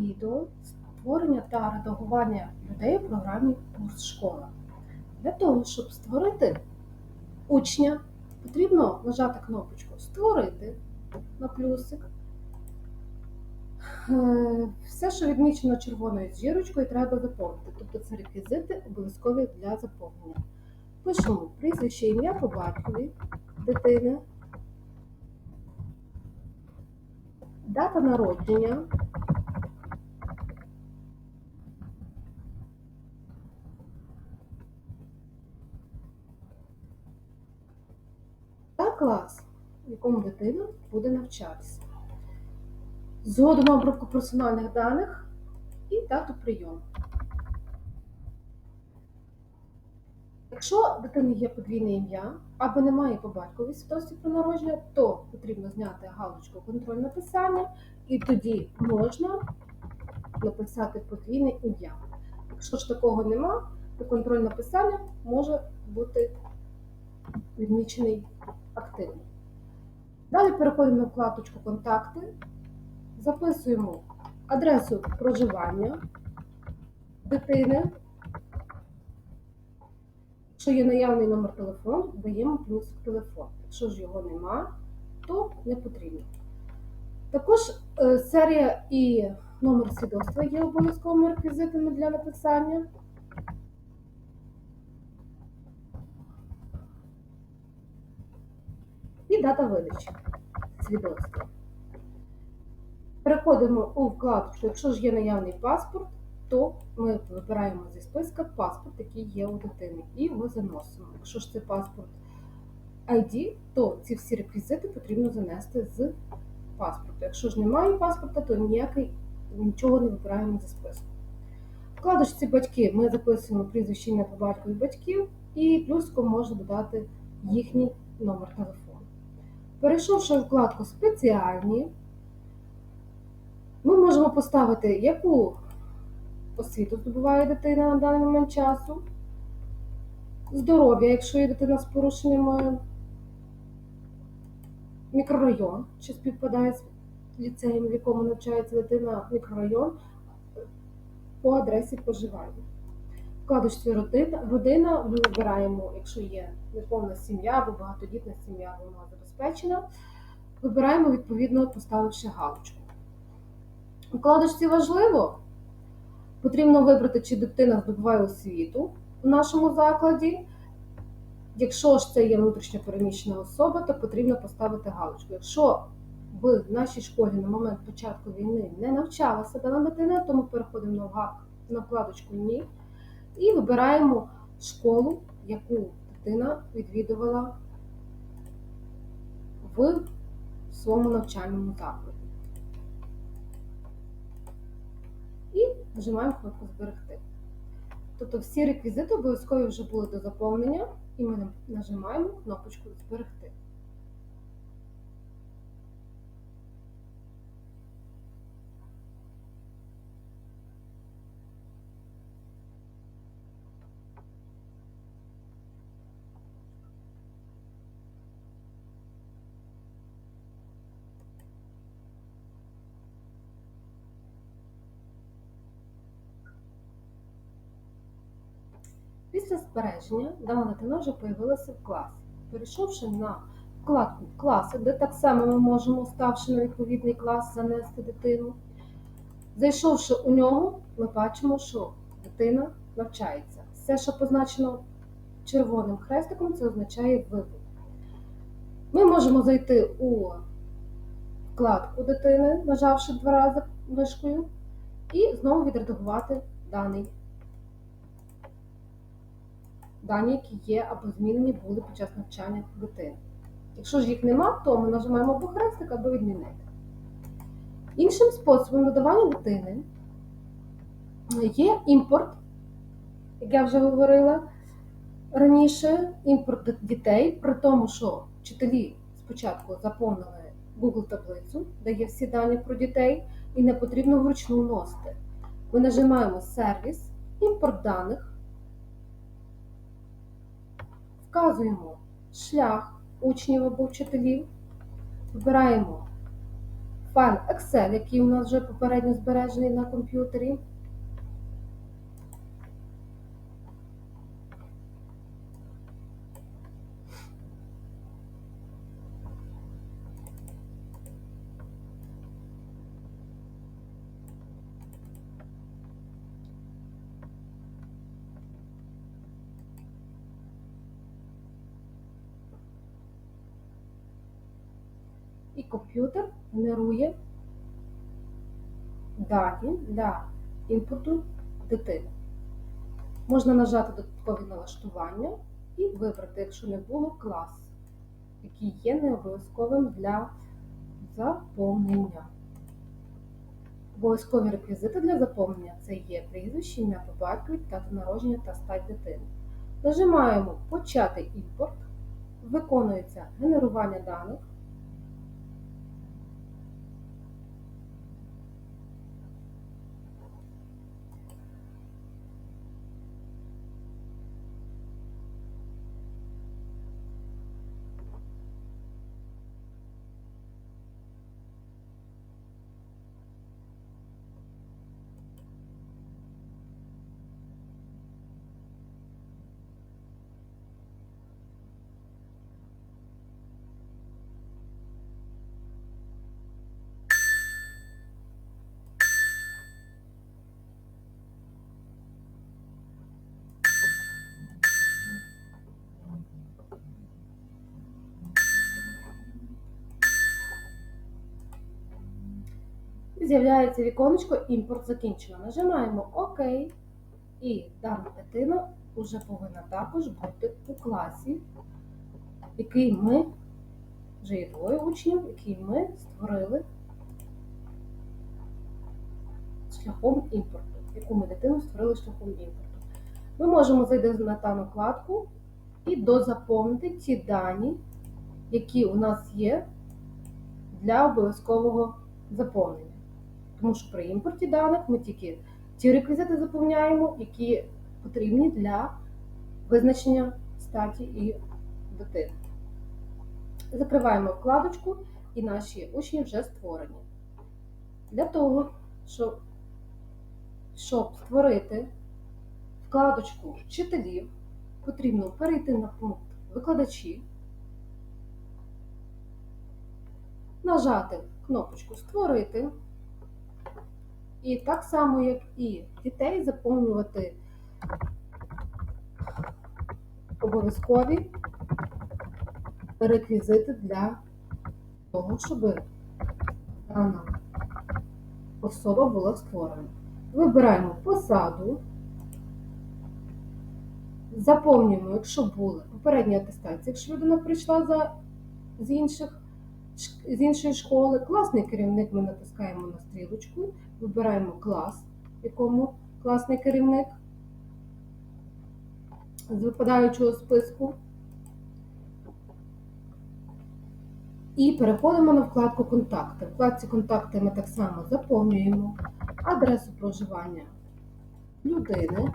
відео створення та редагування людей у програмі Курс школа. Для того, щоб створити учня, потрібно нажати кнопочку Створити на плюсик. Е, Все, що відмічено червоною зірочкою, треба заповнити. Тобто це реквізити обов'язкові для заповнення. Пишемо прізвище, ім'я по батькові дитини, дата народження, клас, в якому дитина буде навчатися. Згоду на обробку персональних даних і дату прийому. Якщо дитини є подвійне ім'я або немає по батькові свідоцтві про народження, то потрібно зняти галочку контроль написання, і тоді можна написати подвійне ім'я. Якщо ж такого нема, то контроль написання може бути відмічений активно. Далі переходимо на вкладочку Контакти, записуємо адресу проживання дитини. Якщо є наявний номер телефону, даємо плюс телефон. Якщо ж його нема, то не потрібно. Також е, серія і номер свідоцтва є обов'язковими реквізитами для написання. Дата видачі свідоцтва. Переходимо у вкладку, якщо ж є наявний паспорт, то ми вибираємо зі списка паспорт, який є у дитини, і його заносимо. Якщо ж це паспорт ID, то ці всі реквізити потрібно занести з паспорту. Якщо ж немає паспорта, то ніякий, нічого не вибираємо зі списку. Вкладочці батьки ми записуємо прізвище ім'я по батькові батьків, і плюском можна додати їхній номер телефону. Перейшовши в вкладку Спеціальні, ми можемо поставити, яку освіту здобуває дитина на даний момент часу, здоров'я, якщо є дитина з порушеннями, мікрорайон, чи співпадає з ліцеєм, в якому навчається дитина, мікрорайон по адресі проживання. Вкладочці родина, ми вибираємо, якщо є неповна сім'я або багатодітна сім'я, вона забезпечена. Вибираємо відповідно, поставивши галочку. У вкладочці важливо, потрібно вибрати, чи дитина здобуває освіту в нашому закладі. Якщо ж це є внутрішньо переміщена особа, то потрібно поставити галочку. Якщо в нашій школі на момент початку війни не навчалася дана дитина, то ми переходимо на на вкладочку Ні і вибираємо школу, яку дитина відвідувала в своєму навчальному закладі. І нажимаємо кнопку Зберегти. Тобто всі реквізити обов'язково вже були до заповнення, і ми нажимаємо кнопочку Зберегти. Після збереження дана дитина вже появилася в класі. Перейшовши на вкладку класи, де так само ми можемо, ставши на відповідний клас, занести дитину. Зайшовши у нього, ми бачимо, що дитина навчається. Все, що позначено червоним хрестиком, це означає вибух. Ми можемо зайти у вкладку дитини, нажавши два рази мишкою, і знову відредагувати даний дані, які є або змінені були під час навчання дитини. Якщо ж їх нема, то ми нажимаємо або хрестик, або відмінити. Іншим способом додавання дитини є імпорт, як я вже говорила раніше, імпорт дітей, при тому, що вчителі спочатку заповнили Google таблицю, де є всі дані про дітей, і не потрібно вручну вносити. Ми нажимаємо сервіс, імпорт даних. Вказуємо шлях учнів або вчителів, вибираємо файл Excel, який у нас вже попередньо збережений на комп'ютері. І комп'ютер генерує дані для імпорту дитини. Можна нажати додаткові налаштування і вибрати, якщо не було, клас, який є не обов'язковим для заповнення. Обов'язкові реквізити для заповнення це є прізвище, ім'я по батькові, дата народження та стать дитини. Нажимаємо Почати імпорт, виконується генерування даних. З'являється віконечко імпорт закінчено. Нажимаємо ОК, і дана дитина вже повинна також бути у класі, який ми, вже є двоє учнів, який ми створили шляхом імпорту, яку ми дитину створили шляхом імпорту. Ми можемо зайти на дану вкладку і дозаповнити ті дані, які у нас є для обов'язкового заповнення. Тому що при імпорті даних ми тільки ті реквізити заповняємо, які потрібні для визначення статі і дитини. Закриваємо вкладочку, і наші учні вже створені. Для того, щоб, щоб створити вкладочку вчителів, потрібно перейти на пункт викладачі, нажати кнопочку Створити. І так само, як і дітей, заповнювати обов'язкові реквізити для того, щоб дана особа була створена. Вибираємо посаду, заповнюємо, якщо були попередні атестації, якщо людина прийшла за, з, інших, з іншої школи, класний керівник ми натискаємо на стрілочку, вибираємо клас, в якому класний керівник з випадаючого списку. І переходимо на вкладку Контакти. В вкладці Контакти ми так само заповнюємо адресу проживання людини,